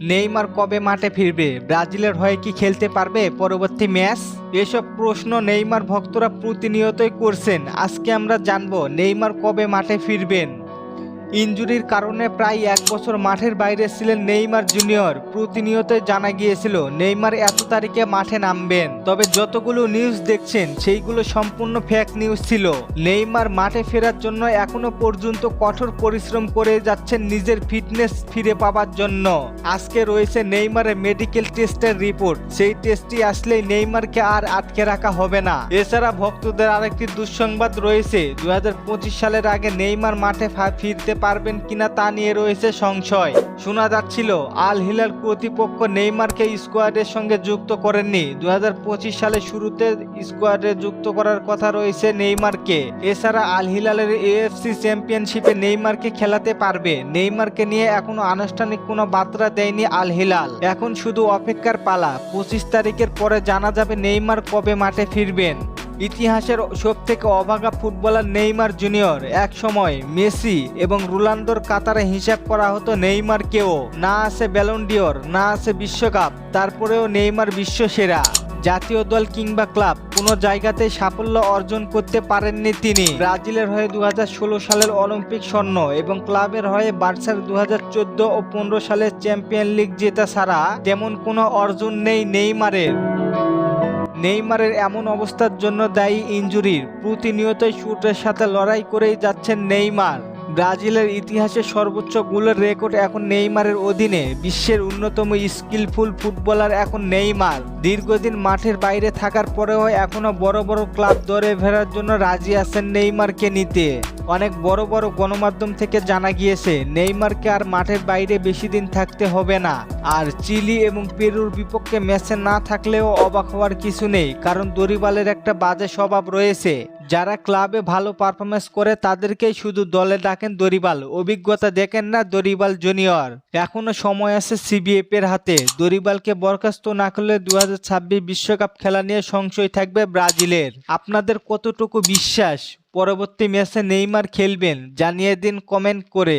Neymar কবে মাঠে ফিরবে? ব্রাজিলের হয়ে কি খেলতে পারবে পরবর্তী ম্যাচ? এসব প্রশ্ন নেইমার ভক্তরা প্রতিনিয়তই করছেন। আজকে আমরা জানব নেইমার কবে মাঠে ফিরবেন। ইনজুরির কারণে প্রায় এক বছর মাঠের বাইরে ছিলেন নেইমার জুনিয়র। প্রতিনিয়তই জানা গিয়েছিল, নেইমার এত তারিখে মাঠে নামবেন। তবে যতগুলো নিউজ দেখছেন, সেইগুলো সম্পূর্ণ ফেক নিউজ ছিল। নেইমার মাঠে ফেরার জন্য এখনও পর্যন্ত কঠোর পরিশ্রম করে যাচ্ছেন নিজের ফিটনেস ফিরে পাওয়ার জন্য। আজকে রয়েছে নেইমারের মেডিকেল টেস্টের রিপোর্ট সেই টেস্টটি আসলেই নেইমারকে আর আটকে রাখা হবে না। এছাড়া ভক্তদের আরেকটি দুঃসংবাদ রয়েছে দু হাজার পঁচিশ সালের আগে নেইমার মাঠে ফিরতে পারবেন কিনা তা নিয়ে রয়েছে সংশয়। শোনা যাচ্ছিল, আল হিলাল কর্তৃপক্ষ নেইমারকে স্কোয়াডের সঙ্গে যুক্ত করেননি। দুই সালের শুরুতে স্কোয়াডে যুক্ত করার কথা রয়েছে নেইমারকে। এছাড়া আল হিলালের এএফসি চ্যাম্পিয়নশিপে নেইমারকে খেলাতে পারবে। নেইমারকে নিয়ে এখনও আনুষ্ঠানিক কোনো বার্তা দেয়নি আল হিলাল। এখন শুধু অপেক্ষার পালা, পঁচিশ তারিখের পরে জানা যাবে নেইমার কবে মাঠে ফিরবেন। ইতিহাসের সব থেকে অভাগা ফুটবলার নেইমার জুনিয়র। এক সময় মেসি এবং রোনাল্ডোর কাতারে হিসাব করা হতো নেইমারকেও। না আছে ব্যালন্ডিওর না আছে বিশ্বকাপ, তারপরেও নেইমার বিশ্ব সেরা জাতীয় দল কিংবা ক্লাব কোনো জায়গাতে সাফল্য অর্জন করতে পারেননি তিনি। ব্রাজিলের হয়ে দু হাজার ষোলো সালের অলিম্পিক স্বর্ণ এবং ক্লাবের হয়ে বার্সার দু হাজার চোদ্দ ও পনেরো সালের চ্যাম্পিয়ন লিগ জেতা ছাড়া তেমন কোনো অর্জন নেই নেইমারের। নেইমারের এমন অবস্থার জন্য দায়ী ইঞ্জুরির প্রতিনিয়তই শুটের সাথে লড়াই করেই যাচ্ছেন নেইমার। ব্রাজিলের ইতিহাসে সর্বোচ্চ গোলের রেকর্ড এখন নেইমারের অধীনে। বিশ্বের অন্যতম স্কিলফুল ফুটবলার এখন নেইমার। দীর্ঘদিন মাঠের বাইরে থাকার পরেও এখনও বড় বড় ক্লাব দরে ফেরার জন্য রাজি আছেন নেইমারকে নিতে। অনেক বড় বড় গণমাধ্যম থেকে জানা গিয়েছে, নেইমারকে আর মাঠের বাইরে বেশি দিন থাকতে হবে না। আর চিলি এবং পেরুর বিপক্ষে ম্যাচে না থাকলেও অবাক হওয়ার কিছু নেই, কারণ দরিবালের একটা বাজে স্বভাব রয়েছে। যারা ক্লাবে ভালো পারফরমেন্স করে তাদেরকেই শুধু দলে ডাকেন দরিবাল। অভিজ্ঞতা দেখেন না দরিবাল জুনিয়র। এখনও সময় আছে সিবিএফ এর হাতে। দরিবালকে বরখাস্ত না করলে দু বিশ্বকাপ খেলা নিয়ে সংশয় থাকবে ব্রাজিলের। আপনাদের কতটুকু বিশ্বাস? পরবর্তী ম্যাচে নেইমার খেলবেন, জানিয়ে দিন কমেন্ট করে।